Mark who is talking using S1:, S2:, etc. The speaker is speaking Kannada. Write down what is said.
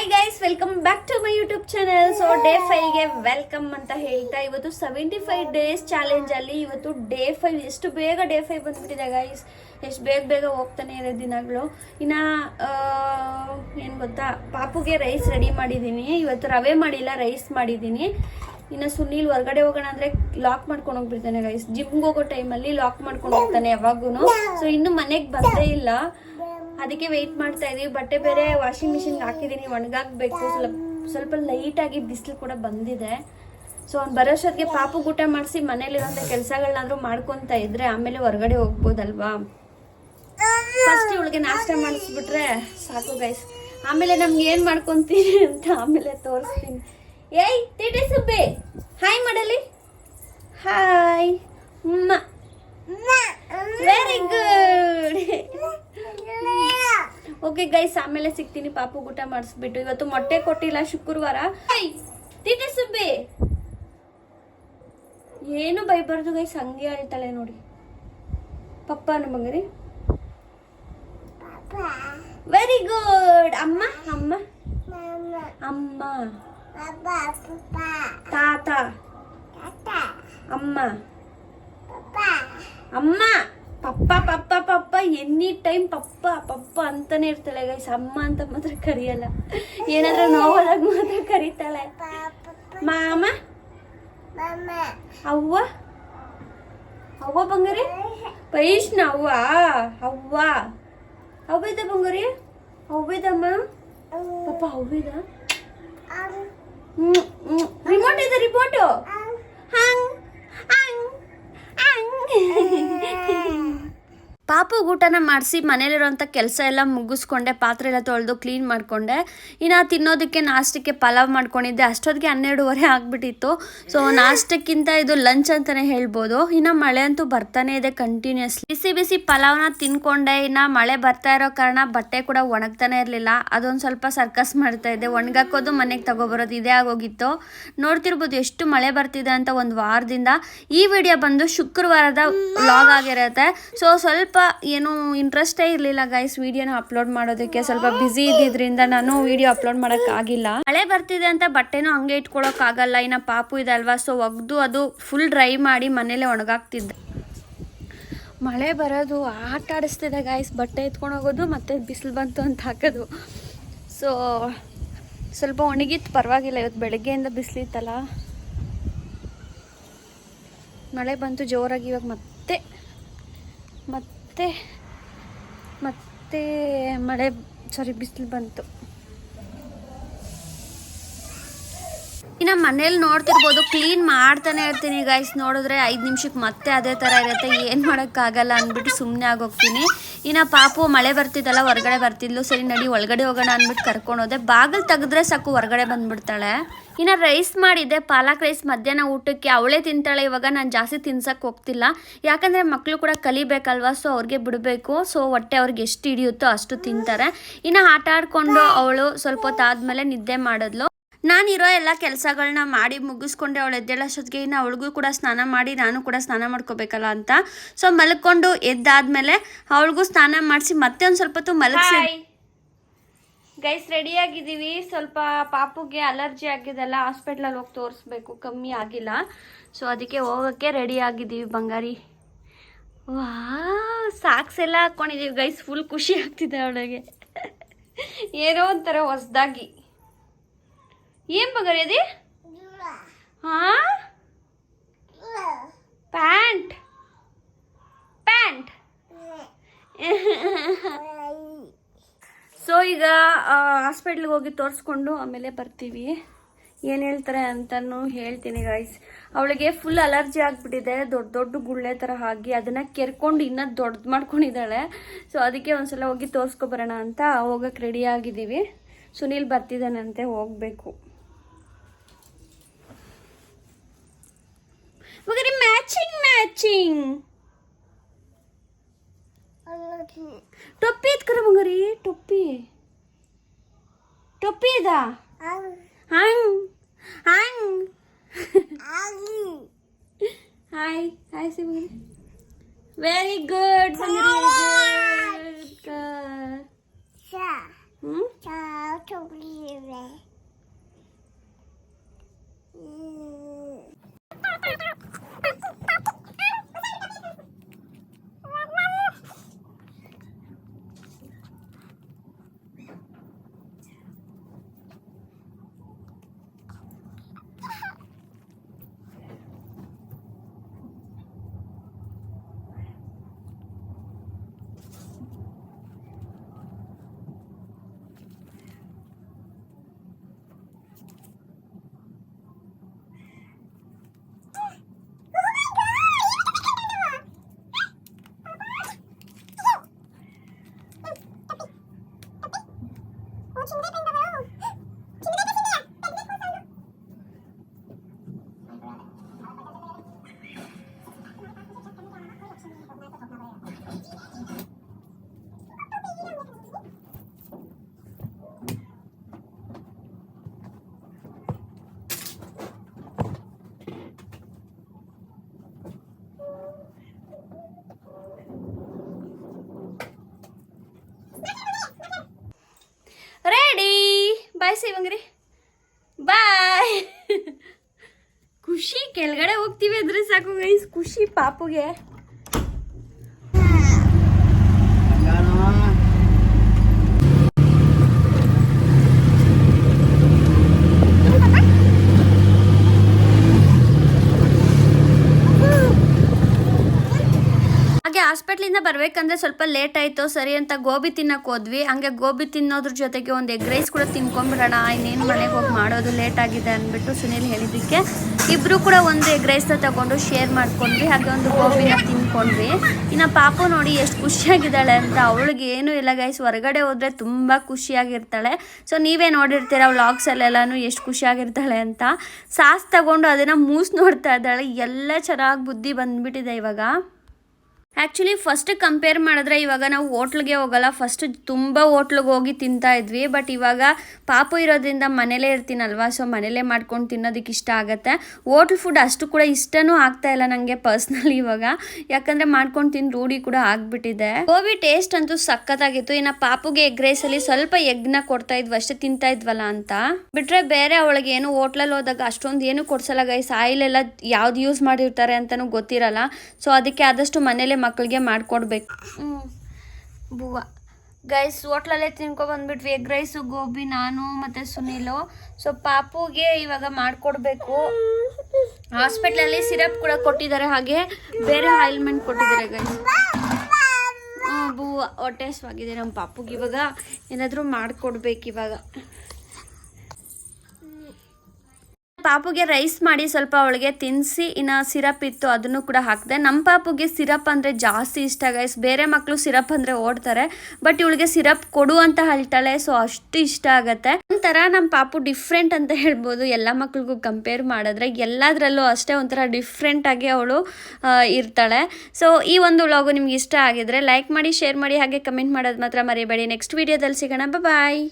S1: Hi guys welcome back to my YouTube channel so day ಫೈವ್ಗೆ welcome ಅಂತ ಹೇಳ್ತಾ ಇವತ್ತು ಸೆವೆಂಟಿ ಫೈವ್ ಡೇಸ್ ಚಾಲೆಂಜ್ ಅಲ್ಲಿ ಇವತ್ತು ಡೇ ಫೈವ್ ಎಷ್ಟು ಬೇಗ ಡೇ ಫೈವ್ ಬಂದ್ಬಿಟ್ಟಿದೆ ಗೈಸ್ ಎಷ್ಟು ಬೇಗ ಬೇಗ ಹೋಗ್ತಾನೆ ಇರೋ ದಿನಗಳು. ಇನ್ನ ಏನು ಗೊತ್ತಾ? ಪಾಪುಗೆ ರೈಸ್ ರೆಡಿ ಮಾಡಿದ್ದೀನಿ. ಇವತ್ತು ರವೆ ಮಾಡಿಲ್ಲ ರೈಸ್ ಮಾಡಿದ್ದೀನಿ. ಇನ್ನು ಸುನೀಲ್ ಹೊರಗಡೆ ಹೋಗೋಣ ಅಂದ್ರೆ ಲಾಕ್ ಮಾಡ್ಕೊಂಡು ಹೋಗ್ಬಿಡ್ತಾನೆ ಗೈಸ್ ಜಿಮ್ಗೆ ಹೋಗೋ ಟೈಮಲ್ಲಿ ಲಾಕ್ ಮಾಡ್ಕೊಂಡು ಹೋಗ್ತಾನೆ ಯಾವಾಗೂ ಸೊ ಇನ್ನು ಮನೆಗೆ ಬಂದೇ ಇಲ್ಲ. ಅದಕ್ಕೆ ವೆಯ್ಟ್ ಮಾಡ್ತಾ ಇದೀವಿ. ಬಟ್ಟೆ ಬೇರೆ ವಾಷಿಂಗ್ ಮಿಷಿನ್ ಹಾಕಿದೀನಿ. ಒಣಗಾಕ್ಬೇಕು. ಸ್ವಲ್ಪ ಸ್ವಲ್ಪ ಲೈಟ್ ಆಗಿ ಬಿಸಿಲು ಕೂಡ ಬಂದಿದೆ. ಸೊ ಅವ್ನು ಬರೋಷ್ಟೊತ್ತಿಗೆ ಪಾಪು ಊಟ ಮಾಡಿಸಿ ಮನೇಲಿರೋಂಥ ಕೆಲಸಗಳನ್ನಾದ್ರೂ ಮಾಡ್ಕೊತಾ ಇದ್ರೆ ಆಮೇಲೆ ಹೊರಗಡೆ ಹೋಗ್ಬೋದಲ್ವಾ? ಫಸ್ಟ್ ಇವಳಿಗೆ ನಾಷ್ಟ ಮಾಡಿಸ್ಬಿಟ್ರೆ ಸಾಕು ಗೈಸ್ ಆಮೇಲೆ ನಮ್ಗೆ ಏನು ಮಾಡ್ಕೊಂತೀನಿ ಅಂತ ಆಮೇಲೆ ತೋರಿಸ್ತೀನಿ. ಏಯ್ ತಿಟಿ ಸುಬ್ಬಿ. ಹಾಯ್ ಮಾಡಲಿ. Hi very good okay guys ಆಮೇಲೆ ಸಿಗ್ತೀನಿ. ಪಾಪು ಊಟ ಮಾಡಿಸ್ಬಿಟ್ಟು. ಇವತ್ತು ಮೊಟ್ಟೆ ಕೊಟ್ಟಿಲ್ಲ ಶುಕ್ರವಾರ. ಸುಬ್ಬಿ ಏನು ಬೈಬಾರ್ದು ಗೈಸ್ ಹಂಗೆ ಹೇಳ್ತಾಳೆ ನೋಡಿ. ಪಪ್ಪ ನಮಗ್ರಿ ವೆರಿ ಗುಡ್ ಅಮ್ಮ ಅಮ್ಮ. ಅಮ್ಮ. ತಾತ. ಅಮ್ಮ. ಅಮ್ಮ. ಪಪ್ಪ ಪಪ್ಪ ಪಪ್ಪ, ಎನಿ ಟೈಮ್ ಪಪ್ಪ ಪಪ್ಪ ಅಂತಾನೆ ಇರ್ತಾಳೆ ಗೈಸ್ ಅಮ್ಮ ಅಂತ ಮಾತ್ರ ಕರಿಯಲ್ಲ. ಏನಾದ್ರೂ ನೋವಾದಾಗ ಮಾತ್ರ ಕರೀತಾಳೆ. ಮಾಮ? ಅವ್ವ? ಅವ್ವ ಬಂಗಾರಿ? ಪೈಷ್ಣ ಅವ್ವ? ಅವ್ವ ಅವ್ವೇದ ಬಂಗಾರಿ? ಅವ್ವೇದಮ್ಮ ಪಪ್ಪ ಅವ್ವೇದ? ರಿಮೋಟ್ ಇದೆ ರಿಮೋಟು ಹಂಗ್ ಹಂಗ್ ಹಂಗ್ ಪಾಪು ಊಟನ ಮಾಡಿಸಿ ಮನೇಲಿರೋಂಥ ಕೆಲಸ ಎಲ್ಲ ಮುಗಿಸ್ಕೊಂಡೆ ಪಾತ್ರೆ ಎಲ್ಲ ತೊಳೆದು ಕ್ಲೀನ್ ಮಾಡಿಕೊಂಡೆ. ಇನ್ನು ತಿನ್ನೋದಕ್ಕೆ ನಾಷ್ಟಕ್ಕೆ ಪಲಾವ್ ಮಾಡ್ಕೊಂಡಿದ್ದೆ. ಅಷ್ಟೊತ್ತಿಗೆ ಹನ್ನೆರಡುವರೆ ಆಗಿಬಿಟ್ಟಿತ್ತು. ಸೊ ನಾಷ್ಟಕ್ಕಿಂತ ಇದು ಲಂಚ್ ಅಂತಲೇ ಹೇಳ್ಬೋದು. ಇನ್ನು ಮಳೆ ಅಂತೂ ಬರ್ತಾನೆ ಇದೆ ಕಂಟಿನ್ಯೂಸ್ಲಿ ಬಿಸಿ ಬಿಸಿ ಪಲಾವ್ನ ತಿನ್ಕೊಂಡೆ. ಇನ್ನು ಮಳೆ ಬರ್ತಾ ಇರೋ ಕಾರಣ ಬಟ್ಟೆ ಕೂಡ ಒಣಗ್ತಾನೆ ಇರಲಿಲ್ಲ. ಅದೊಂದು ಸ್ವಲ್ಪ ಸರ್ಕಸ್ ಮಾಡ್ತಾ ಇದ್ದೆ. ಒಣಗಾಕೋದು ಮನೆಗೆ ತಗೋಬರೋದು ಇದೇ ಆಗೋಗಿತ್ತು. ನೋಡ್ತಿರ್ಬೋದು ಎಷ್ಟು ಮಳೆ ಬರ್ತಿದೆ ಅಂತ ಒಂದು ವಾರದಿಂದ. ಈ ವಿಡಿಯೋ ಬಂದು ಶುಕ್ರವಾರದ ವ್ಲಾಗ್ ಆಗಿರುತ್ತೆ. ಸೊ ಸ್ವಲ್ಪ ಏನು ಇಂಟ್ರೆಸ್ಟೇ ಇರಲಿಲ್ಲ ಗೈಸ್ ವಿಡಿಯೋನ ಅಪ್ಲೋಡ್ ಮಾಡೋದಕ್ಕೆ ಸ್ವಲ್ಪ ಬ್ಯುಸಿ ಇದ್ದಿದ್ರಿಂದ ನಾನು ವಿಡಿಯೋ ಅಪ್ಲೋಡ್ ಮಾಡೋಕ್ಕಾಗಿಲ್ಲ ಮಳೆ ಬರ್ತಿದೆ ಅಂತ ಬಟ್ಟೆನೂ ಹಂಗೆ ಇಟ್ಕೊಳೋಕ್ಕಾಗಲ್ಲ ಇನ್ನು ಪಾಪು ಇದೆ ಅಲ್ವಾ? ಸೊ ಒಗ್ದು ಅದು ಫುಲ್ ಡ್ರೈ ಮಾಡಿ ಮನೇಲೆ ಒಣಗಾಕ್ತಿದ್ದೆ. ಮಳೆ ಬರೋದು, ಆಟ ಆಡಿಸ್ತಿದೆ ಗಾಯ್ಸ್ ಬಟ್ಟೆ ಎತ್ಕೊಂಡು ಹೋಗೋದು, ಮತ್ತೆ ಬಿಸಿಲು ಬಂತು ಅಂತ ಹಾಕೋದು. ಸೊ ಸ್ವಲ್ಪ ಒಣಗಿತ್ತು, ಪರವಾಗಿಲ್ಲ. ಇವತ್ತು ಬೆಳಗ್ಗೆಯಿಂದ ಬಿಸಿಲಿತ್ತಲ್ಲ. ಮಳೆ ಬಂತು, ಜೋರಾಗಿ ಇವಾಗ ಮತ್ತೆ ಮತ್ತೆ ಮತ್ತೆ ಮಳೆ ಸಾರಿ ಬಿಸಿಲು ಬಂತು. ಇನ್ನು ಮನೇಲಿ ನೋಡ್ತಿರ್ಬೋದು ಕ್ಲೀನ್ ಮಾಡ್ತಾನೆ ಇರ್ತೀನಿ ಗೈಸ್ ನೋಡಿದ್ರೆ ಐದು ನಿಮಿಷಕ್ಕೆ ಮತ್ತೆ ಅದೇ ಥರ ಇರುತ್ತೆ. ಏನು ಮಾಡೋಕ್ಕಾಗಲ್ಲ ಅಂದ್ಬಿಟ್ಟು ಸುಮ್ಮನೆ ಆಗೋಗ್ತೀನಿ. ಇನ್ನು ಪಾಪು ಮಳೆ ಬರ್ತಿದ್ದಲ್ಲ ಹೊರಗಡೆ ಬರ್ತಿದ್ಲು. ಸರಿ, ನಡಿ ಒಳಗಡೆ ಹೋಗೋಣ ಅಂದ್ಬಿಟ್ಟು ಕರ್ಕೊಂಡು ಹೋದೆ. ಬಾಗಿಲು ತೆಗೆದ್ರೆ ಸಾಕು, ಹೊರಗಡೆ ಬಂದ್ಬಿಡ್ತಾಳೆ. ಇನ್ನು ರೈಸ್ ಮಾಡಿದ್ದೆ, ಪಾಲಕ್ ರೈಸ್ ಮಧ್ಯಾಹ್ನ ಊಟಕ್ಕೆ. ಅವಳೇ ತಿಂತಾಳೆ, ಇವಾಗ ನಾನು ಜಾಸ್ತಿ ತಿನ್ಸಕ್ಕೆ ಹೋಗ್ತಿಲ್ಲ. ಯಾಕಂದರೆ ಮಕ್ಕಳು ಕೂಡ ಕಲಿಬೇಕಲ್ವಾ ಸೊ ಅವ್ರಿಗೆ ಬಿಡಬೇಕು. ಸೊ ಹೊಟ್ಟೆ ಅವ್ರಿಗೆ ಎಷ್ಟು ಹಿಡಿಯುತ್ತೋ ಅಷ್ಟು ತಿಂತಾರೆ. ಇನ್ನು ಆಟ ಆಡಿಕೊಂಡು ಅವಳು ಸ್ವಲ್ಪ ಹೊತ್ತಾದ್ಮೇಲೆ ನಿದ್ದೆ ಮಾಡಿದ್ಲು. ನಾನಿರೋ ಎಲ್ಲ ಕೆಲಸಗಳನ್ನ ಮಾಡಿ ಮುಗಿಸ್ಕೊಂಡೆ ಅವಳು ಎದ್ದೇಳೋಷ್ಟೊತ್ತಿಗೆ ಇನ್ನು ಅವಳಿಗೂ ಕೂಡ ಸ್ನಾನ ಮಾಡಿ ನಾನು ಕೂಡ ಸ್ನಾನ ಮಾಡ್ಕೋಬೇಕಲ್ಲ ಅಂತ. ಸೊ ಮಲ್ಕೊಂಡು ಎದ್ದಾದ್ಮೇಲೆ ಅವಳಿಗೂ ಸ್ನಾನ ಮಾಡಿಸಿ ಮತ್ತೆ ಒಂದು ಸ್ವಲ್ಪ ಹೊತ್ತು ಮಲಗಿಸಿ ಗೈಸ್ ರೆಡಿ ಆಗಿದ್ದೀವಿ. ಸ್ವಲ್ಪ ಪಾಪುಗೆ ಅಲರ್ಜಿ ಆಗಿದೆಲ್ಲ ಹಾಸ್ಪಿಟ್ಲಲ್ಲಿ ಹೋಗಿ ತೋರಿಸ್ಬೇಕು. ಕಮ್ಮಿ ಆಗಿಲ್ಲ. ಸೊ ಅದಕ್ಕೆ ಹೋಗೋಕ್ಕೆ ರೆಡಿ ಆಗಿದ್ದೀವಿ ಬಂಗಾರಿ. ವಾ ಸಾಕ್ಸ್ ಎಲ್ಲ ಹಾಕ್ಕೊಂಡಿದ್ದೀವಿ ಗೈಸ್ ಫುಲ್ ಖುಷಿ ಆಗ್ತಿದೆ ಅವಳಿಗೆ. ಏನೋ ಒಂಥರ ಹೊಸ್ದಾಗಿ. ಏನ್ ಬಂಗಾರಿ ಅದೇ? ಹಾ? ಪ್ಯಾಂಟ್. ಪ್ಯಾಂಟ್. ಸೊ ಈಗ ಹಾಸ್ಪಿಟ್ಲಿಗೆ ಹೋಗಿ ತೋರಿಸ್ಕೊಂಡು ಆಮೇಲೆ ಬರ್ತೀವಿ. ಏನು ಹೇಳ್ತಾರೆ ಅಂತಲೂ ಹೇಳ್ತೀನಿ ಗಾಯ್ಸ್ ಅವಳಿಗೆ ಫುಲ್ ಅಲರ್ಜಿ ಆಗಿಬಿಟ್ಟಿದೆ. ದೊಡ್ಡ ದೊಡ್ಡ ಗುಳ್ಳೆ ಥರ ಆಗಿ ಅದನ್ನು ಕೆರ್ಕೊಂಡು ಇನ್ನೂ ದೊಡ್ಡದು ಮಾಡ್ಕೊಂಡಿದ್ದಾಳೆ. ಸೊ ಅದಕ್ಕೆ ಒಂದ್ಸಲ ಹೋಗಿ ತೋರಿಸ್ಕೊಬರೋಣ ಅಂತ ಹೋಗಕ್ಕೆ ರೆಡಿ ಆಗಿದ್ದೀವಿ. ಸುನೀಲ್ ಬರ್ತಿದ್ದಾನಂತೆ ಹೋಗಬೇಕು. ಮ್ಯಾಚಿಂಗ್ ಮ್ಯಾಚಿಂಗ್ ಟೊಪ್ಪಿ ಎತ್ಕರ ಮಗರಿ ಟೊಪ್ಪಿ ಟೊಪ್ಪಿ ಇದಾ ಹಂಗ್ ಹಂಗ್ ಹಾಯ್ ಹಾಯ್ ಸಿ ಮಗರಿ ವೆರಿ ಗುಡ್ ಹ್ಮ್ ರೆಡಿ ಸೇವಂಗ್ರಿ ಬಾಯ್ ಖುಷಿ ಕೆಳಗಡೆ ಹೋಗ್ತೀವಿ ಅಂದ್ರೆ ಸಾಕು ಗೈಸ್ ಖುಷಿ ಪಾಪುಗೆ. ಹಾಗೆ ಹಾಸ್ಪಿಟ್ಲಿಂದ ಬರ್ಬೇಕಂದ್ರೆ ಸ್ವಲ್ಪ ಲೇಟ್ ಆಯಿತು, ಸರಿ ಅಂತ ಗೋಬಿ ತಿನ್ನಕ್ ಹೋದ್ವಿ. ಹಂಗೆ ಗೋಬಿ ತಿನ್ನೋದ್ರ ಜೊತೆಗೆ ಒಂದು ಎಗ್ ರೈಸ್ ಕೂಡ ತಿನ್ಕೊಂಡ್ಬಿಡೋಣ, ಇನ್ನೇನು ಮನೆಗೆ ಹೋಗಿ ಮಾಡೋದು ಲೇಟ್ ಆಗಿದೆ ಅಂದ್ಬಿಟ್ಟು ಸುನೀಲ್ ಹೇಳಿದ್ದಕ್ಕೆ. ಇಬ್ರು ಕೂಡ ಒಂದು ಎಗ್ ರೈಸ್ನ ತಗೊಂಡು ಶೇರ್ ಮಾಡ್ಕೊಂಡ್ವಿ, ಹಾಗೆ ಒಂದು ಗೋಬಿನ ತಿನ್ಕೊಂಡ್ವಿ. ಇನ್ನು ಪಾಪು ನೋಡಿ ಎಷ್ಟು ಖುಷಿಯಾಗಿದ್ದಾಳೆ ಅಂತ, ಅವಳಿಗೆ ಏನೂ ಇಲ್ಲ ಗೈಸ್ ಹೊರಗಡೆ ಹೋದ್ರೆ ತುಂಬ ಖುಷಿಯಾಗಿರ್ತಾಳೆ. ಸೊ ನೀವೇ ನೋಡಿರ್ತೀರ ವ್ಲಾಗ್ಸಲ್ಲೆಲ್ಲನೂ ಎಷ್ಟು ಖುಷಿಯಾಗಿರ್ತಾಳೆ ಅಂತ. ಸಾಸ್ ತಗೊಂಡು ಅದನ್ನು ಮೂಸ್ ನೋಡ್ತಾ ಇದ್ದಾಳೆ, ಎಲ್ಲ ಚೆನ್ನಾಗಿ ಬುದ್ಧಿ ಬಂದ್ಬಿಟ್ಟಿದೆ ಇವಾಗ. ಆ್ಯಕ್ಚುಲಿ ಫಸ್ಟ್ ಕಂಪೇರ್ ಮಾಡಿದ್ರೆ ಇವಾಗ ನಾವು ಹೋಟ್ಲಿಗೆ ಹೋಗಲ್ಲ. ಫಸ್ಟ್ ತುಂಬ ಹೋಟ್ಲಿಗೆ ಹೋಗಿ ತಿಂತಾ ಇದ್ವಿ. ಬಟ್ ಇವಾಗ ಪಾಪು ಇರೋದ್ರಿಂದ ಮನೇಲೇ ಇರ್ತೀನಲ್ವಾ? ಸೊ ಮನೇಲೇ ಮಾಡ್ಕೊಂಡು ತಿನ್ನೋದಕ್ಕೆ ಇಷ್ಟ ಆಗುತ್ತೆ. ಹೋಟ್ಲ್ ಫುಡ್ ಅಷ್ಟು ಕೂಡ ಇಷ್ಟನೂ ಆಗ್ತಾ ಇಲ್ಲ ನನಗೆ ಪರ್ಸ್ನಲಿ ಇವಾಗ. ಯಾಕಂದರೆ ಮಾಡ್ಕೊಂಡು ತಿಂದು ರೂಢಿ ಕೂಡ ಆಗ್ಬಿಟ್ಟಿದೆ. ಗೋಬಿ ಟೇಸ್ಟ್ ಅಂತೂ ಸಖತ್ತಾಗಿತ್ತು. ಇನ್ನು ಪಾಪುಗೆ ಎಗ್ ರೈಸಲ್ಲಿ ಸ್ವಲ್ಪ ಎಗ್ನ ಕೊಡ್ತಾ ಇದ್ವಿ. ಅಷ್ಟೇ ತಿಂತಾ ಇದ್ವಲ್ಲ ಅಂತ. ಬಿಟ್ರೆ ಬೇರೆ ಅವಳಿಗೆ ಏನು ಹೋಟ್ಲಲ್ಲಿ ಹೋದಾಗ ಅಷ್ಟೊಂದು ಏನು ಕೊಡ್ಸಲ್ಲ ಗೈಸ್ ಆಯಿಲ್ ಎಲ್ಲ ಯಾವ್ದು ಯೂಸ್ ಮಾಡಿರ್ತಾರೆ ಅಂತಲೂ ಗೊತ್ತಿರಲ್ಲ. ಸೊ ಅದಕ್ಕೆ ಆದಷ್ಟು ಮನೇಲೆ ಮಕ್ಕಳಿಗೆ ಮಾಡಿಕೊಡ್ಬೇಕು. ಬೂವ. ಗೈಸ್ ಹೋಟ್ಲಲ್ಲೇ ತಿನ್ಕೊ ಬಂದ್ಬಿಟ್ವಿ. ಎಗ್ ರೈಸು ಗೋಬಿ, ನಾನು ಮತ್ತು ಸುನೀಲು. ಸೊ ಪಾಪುಗೆ ಇವಾಗ ಮಾಡಿಕೊಡ್ಬೇಕು. ಹಾಸ್ಪಿಟ್ಲಲ್ಲಿ ಸಿರಪ್ ಕೂಡ ಕೊಟ್ಟಿದ್ದಾರೆ. ಹಾಗೆ ಬೇರೆ ಆಯಿಲ್ಮೆಂಟ್ ಕೊಟ್ಟಿದ್ದಾರೆ ಗೈಸ್ ಹ್ಞೂ ಹೊಟ್ಟೆ ಸ್ವಾಗಿದೆ ನಮ್ಮ ಪಾಪುಗೆ ಇವಾಗ ಏನಾದರೂ ಮಾಡಿಕೊಡ್ಬೇಕು ಇವಾಗ. ಪಾಪುಗೆ ರೈಸ್ ಮಾಡಿ ಸ್ವಲ್ಪ ಅವಳಿಗೆ ತಿನ್ನಿಸಿ ಇನ್ನು ಸಿರಪ್ ಇತ್ತು, ಅದನ್ನು ಕೂಡ ಹಾಕಿದೆ. ನಮ್ಮ ಪಾಪುಗೆ ಸಿರಪ್ ಅಂದರೆ ಜಾಸ್ತಿ ಇಷ್ಟ ಗೈಸ್ ಬೇರೆ ಮಕ್ಕಳು ಸಿರಪ್ ಅಂದರೆ ಓಡ್ತಾರೆ ಬಟ್ ಇವಳಿಗೆ ಸಿರಪ್ ಕೊಡು ಅಂತ ಹೇಳ್ತಾಳೆ ಸೊ ಅಷ್ಟು ಇಷ್ಟ ಆಗುತ್ತೆ. ಒಂಥರ ನಮ್ಮ ಪಾಪು ಡಿಫ್ರೆಂಟ್ ಅಂತ ಹೇಳ್ಬೋದು. ಎಲ್ಲ ಮಕ್ಳಿಗೂ ಕಂಪೇರ್ ಮಾಡಿದ್ರೆ ಎಲ್ಲದರಲ್ಲೂ ಅಷ್ಟೇ ಒಂಥರ ಡಿಫ್ರೆಂಟಾಗಿ ಅವಳು ಇರ್ತಾಳೆ. ಸೊ ಈ ಒಂದು ವ್ಲಾಗು ನಿಮ್ಗೆ ಇಷ್ಟ ಆಗಿದ್ರೆ ಲೈಕ್ ಮಾಡಿ ಶೇರ್ ಮಾಡಿ, ಹಾಗೆ ಕಮೆಂಟ್ ಮಾಡೋದು ಮಾತ್ರ ಮರಿಬೇಡಿ. ನೆಕ್ಸ್ಟ್ ವೀಡಿಯೋದಲ್ಲಿ ಸಿಗೋಣ. ಬಾಯ್